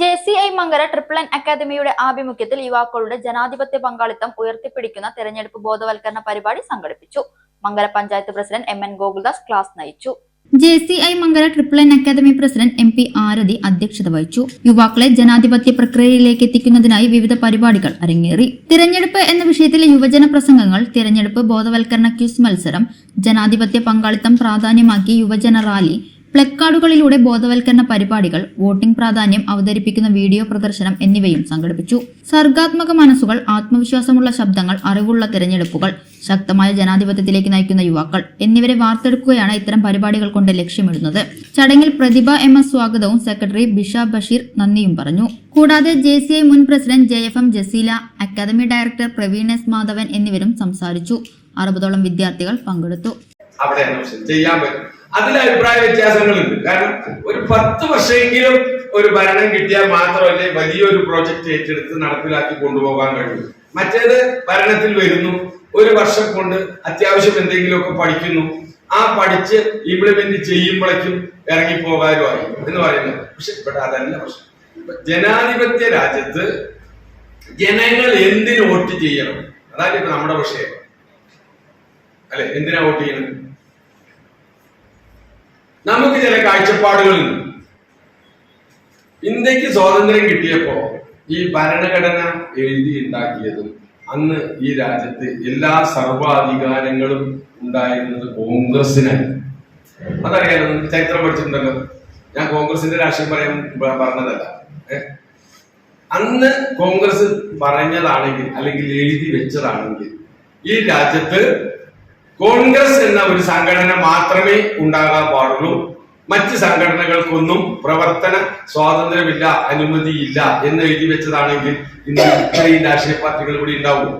J C I Mankara triple N അക്കാദമിയുടെ ആഭിമുഖ്യത്തിൽ യുവാക്കളുടെ ജനാധിപത്യ പങ്കാളിത്തം ഉയർത്തിപ്പിടിക്കുന്ന തെരഞ്ഞെടുപ്പ് ബോധവൽക്കരണ പരിപാടി സംഘടിപ്പിച്ചു. Mangala panchayat president M N Gokuldas class നയിച്ചു. J C I Mangala triple N academy president M P Arathi അധ്യക്ഷത വഹിച്ചു. യുവാക്കളെ ജനാധിപത്യ പ്രക്രിയയിലേക്ക് എത്തിക്കുന്നതിനായി വിവിധ പരിപാടികൾ അരങ്ങേറി. തിരഞ്ഞെടുപ്പ് എന്ന വിഷയത്തിൽ യുവജന പ്രസംഗങ്ങൾ തിരഞ്ഞെടുപ്പ് ബോധവൽക്കരണ ക്യൂസ് മത്സരം ജനാധിപത്യ പങ്കാളിത്തം പ്രാധാന്യമാക്കി യുവജന റാലി പ്ലക്കാർഡുകളിലൂടെ ബോധവൽക്കരണ പരിപാടികൾ വോട്ടിംഗ് പ്രാധാന്യം അവതരിപ്പിക്കുന്ന വീഡിയോ പ്രദർശനം എന്നിവയും സംഘടിപ്പിച്ചു. സർഗാത്മക മനസ്സുകൾ ആത്മവിശ്വാസമുള്ള ശബ്ദങ്ങൾ അറിവുള്ള തിരഞ്ഞെടുപ്പുകൾ ശക്തമായ ജനാധിപത്യത്തിലേക്ക് നയിക്കുന്ന യുവാക്കൾ എന്നിവരെ വാർത്തെടുക്കുകയാണ് ഇത്തരം പരിപാടികൾ കൊണ്ട് ലക്ഷ്യമിടുന്നത്. ചടങ്ങിൽ പ്രതിഭ എം എസ് സ്വാഗതവും സെക്രട്ടറി ബിഷ ബഷീർ നന്ദിയും പറഞ്ഞു. കൂടാതെ ജെ സി ഐ മുൻ president J F M Jaseela academy director Praveen S Madhavan എന്നിവരും സംസാരിച്ചു. അറുപതോളം വിദ്യാർത്ഥികൾ പങ്കെടുത്തു. അവിടെയാണ് പ്രശ്നം ചെയ്യാൻ പറ്റും. അതിൽ അഭിപ്രായ വ്യത്യാസങ്ങളുണ്ട്. കാരണം ഒരു പത്ത് വർഷമെങ്കിലും ഒരു ഭരണം കിട്ടിയാൽ മാത്രമല്ലേ വലിയൊരു പ്രോജക്റ്റ് ഏറ്റെടുത്ത് നടപ്പിലാക്കി കൊണ്ടുപോകാൻ കഴിയൂ. മറ്റേത് ഭരണത്തിൽ വരുന്നു. ഒരു വർഷം കൊണ്ട് അത്യാവശ്യം എന്തെങ്കിലുമൊക്കെ പഠിക്കുന്നു. ആ പഠിച്ച് ഇംപ്ലിമെന്റ് ചെയ്യുമ്പോഴേക്കും ഇറങ്ങിപ്പോകാനുമായി എന്ന് പറയുന്നത്. പക്ഷെ ഇവിടെ അതല്ല പ്രശ്നം. ജനാധിപത്യ രാജ്യത്ത് ജനങ്ങൾ എന്തിന് വോട്ട് ചെയ്യണം? അതാണ് ഇപ്പൊ നമ്മുടെ വിഷയം. അല്ലെ എന്തിനാ വോട്ട് ചെയ്യുന്നത്? നമുക്ക് ചില കാഴ്ചപ്പാടുകളുണ്ട് ഇന്ത്യയ്ക്ക് സ്വാതന്ത്ര്യം കിട്ടിയപ്പോ ഈ ഭരണഘടന എഴുതി ഉണ്ടാക്കിയതും അന്ന് ഈ രാജ്യത്ത് എല്ലാ സർവാധികാരങ്ങളും ഉണ്ടായിരുന്നത് കോൺഗ്രസിനാണ് അതറിയാലോ ചരിത്രം പഠിച്ചിട്ടുണ്ടല്ലോ. ഞാൻ കോൺഗ്രസിന്റെ രാഷ്ട്രീയം പറയാൻ പറഞ്ഞതല്ല. അന്ന് കോൺഗ്രസ് പറഞ്ഞതാണെങ്കിൽ അല്ലെങ്കിൽ എഴുതി വെച്ചതാണെങ്കിൽ ഈ രാജ്യത്ത് കോൺഗ്രസ് എന്ന ഒരു സംഘടന മാത്രമേ ഉണ്ടാകാൻ പാടുള്ളൂ. മറ്റ് സംഘടനകൾക്കൊന്നും പ്രവർത്തന സ്വാതന്ത്ര്യമില്ല അനുമതിയില്ല എന്ന് എഴുതി വെച്ചതാണെങ്കിൽ ഇന്ന് ഇത്രയും രാഷ്ട്രീയ പാർട്ടികൾ കൂടി ഉണ്ടാവും.